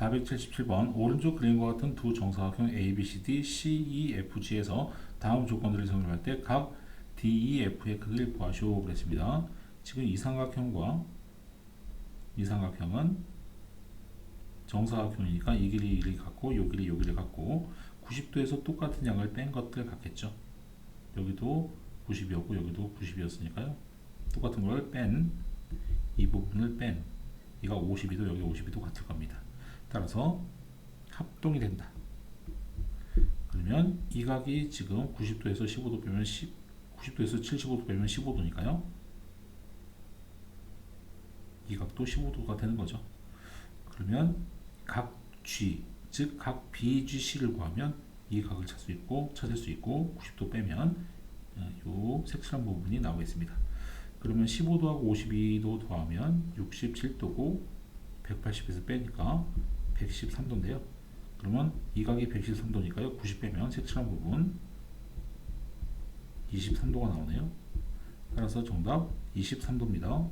477번 오른쪽 그림과 같은 두 정사각형 ABCD CEFG에서 다음 조건들을 적용할 때 각 DEF의 크기를 구하시오 그랬습니다. 지금 이 삼각형과 이 삼각형은 정사각형이니까 이 길이 이 길이 같고 요 길이 요 길이 같고 90도에서 똑같은 양을 뺀 것들 같겠죠. 여기도 90이었고 여기도 90이었으니까요. 똑같은 걸 뺀 이 부분을 뺀 이가 52도 여기 52도 같을 겁니다. 따라서 합동이 된다. 그러면 이 각이 지금 90도에서 15도 빼면 10, 90도에서 75도 빼면 15도니까요. 이 각도 15도가 되는 거죠. 그러면 각 G, 즉 각 BGC를 구하면 이 각을 찾을 수 있고 찾을 수 있고 90도 빼면 어, 요 색칠한 부분이 나오겠습니다. 그러면 15도하고 52도 더하면 67도고 180에서 빼니까 113도인데요. 그러면 이 각이 113도니까요. 90 빼면 색칠한 부분 23도가 나오네요. 따라서 정답 23도입니다.